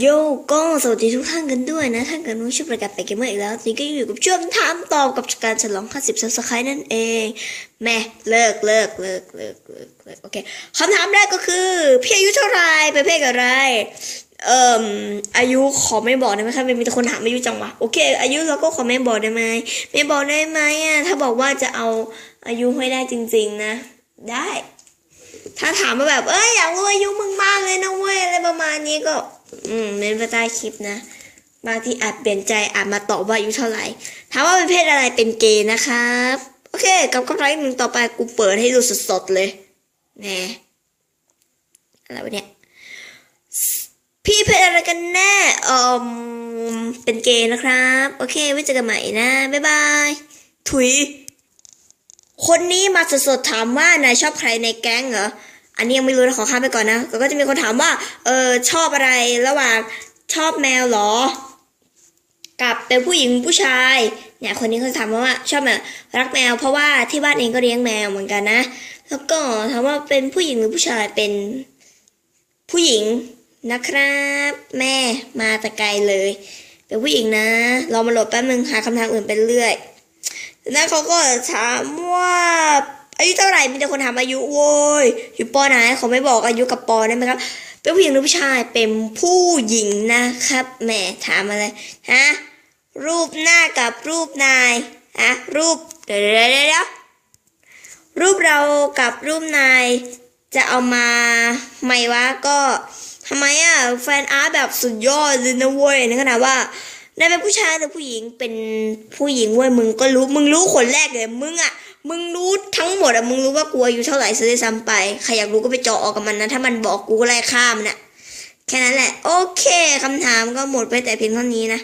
โยก็สวัสดีทุกท่านกันด้วยนะท่านกันนู้นชื่อประกาศไปเกมเมอร์อีกแล้วนี่ก็อยู่กับช่วงถามตอบกับการฉลอง 50ซับสไครต์นั่นเองแม่เลิกเลิกเลิกเลิกเลิกเลิกโอเคคำถามแรกก็คือพี่อายุเท่าไหรเป็นเพศอะไร เอ่มอายุขอไม่บอกได้ไหมครับมีแต่คนถามอายุจังวะโอเค อายุเราก็ขอไม่บอกได้ไหมไม่บอกได้ไหมอะถ้าบอกว่าจะเอาอายุให้ได้จริง ๆนะ ได้ ถ้าถามมาแบบเอ้ยอยากรู้อายุมึงมากเลย ประมาณนี้ก็ อืมเม้นไปใต้คลิปนะ บางทีอาจเปลี่ยนใจอาจมาตอบว่าอายุเท่าไหร่ถามว่าเป็นเพศอะไรเป็นเกย์นะครับ โอเค กับคำถามหนึ่งต่อไปกูเปิดให้ดูสดๆเลยแหน่อะไรวะเนี่ยพี่เพศอะไรกันแน่เอ่มเป็นเกย์นะครับ โอเคไว้เจอกันใหม่นะ บ๊ายบาย ถุย คนนี้มาสดๆถามว่านายชอบใครในแก๊งเหรอ อันนี้ยังไม่รู้นะขอข้ามไปก่อนนะก็จะมีคนถามว่า เออชอบอะไรระหว่างชอบแมวหรอ กับเป็นผู้หญิงผู้ชายเนี่ยคนนี้เขาถามมาว่าชอบแมวรักแมว เพราะว่าที่บ้านเองก็เลี้ยงแมวเหมือนกันนะ แล้วก็ถามว่าเป็นผู้หญิงหรือผู้ชายเป็นผู้หญิงนะครับ แม่มาแต่ไกลเลย เป็นผู้หญิงนะรอมาโหลดแป๊บนึงหาคำถามอื่นไปเรื่อยแล้วเขาก็ถามว่า อายุเท่าไหร่มีแต่คนถามอายุโว้ยอยู่ปอไหนเขาไม่บอกอายุกับปอได้ไหมครับ เป็นผู้หญิงหรือผู้ชายเป็นผู้หญิงนะครับแหมถามอะไรฮะรูปหน้ากับรูปนายฮะรูปเดี๋ยวเดี๋ยวรูปเรากับรูปนายจะเอามาไหมวะก็ทำไมอะแฟนอาร์ตแบบสุดยอดเลยนะเว้ยในขณะว่านายเป็นผู้ชายหรือผู้หญิงเป็นผู้หญิงเว้ยมึงก็รู้มึงรู้คนแรกเลยมึงอะ มึงรู้ทั้งหมดอะมึงรู้ว่ากูอายุเท่าไหร่ซะด้วยซ้ำไป ใครอยากรู้ก็ไปเจาะออกกับมันนะ ถ้ามันบอกกูก็ไล่ข้ามนน่ะแค่นั้นแหละ โอเคคำถามก็หมดไปแต่เพียงเท่านี้นะ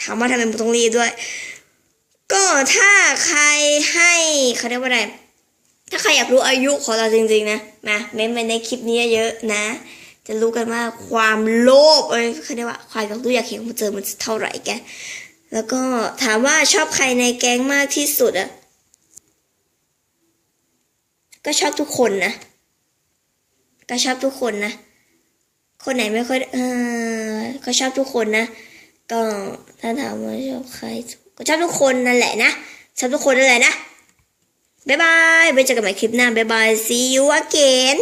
ถามว่าทำไมมึงต้องรีบด้วย ก็ถ้าใครให้เขาเรียกว่าอะไรถ้าใครอยากรู้อายุของเราจริง ๆ นะมาเม้นไปในคลิปนี้เยอะนะ จะรู้กันว่าความโลภเอ้ยเขาเรียกว่าความอยากรู้อยากเห็นมันเจอมันเท่าไหร่แกแล้วก็ถามว่าชอบใครในแก๊งมากที่สุดอะ ก็ชอบทุกคนนะ ก็ชอบทุกคนนะ คนไหนไม่ค่อยเออก็ชอบทุกคนนะ ก็ถ้าถามว่าชอบใคร ก็ชอบทุกคนนั่นแหละนะ ชอบทุกคนนั่นแหละนะ บ๊ายบายไว้เจอกันใหม่คลิปหน้า บ๊ายบาย see you again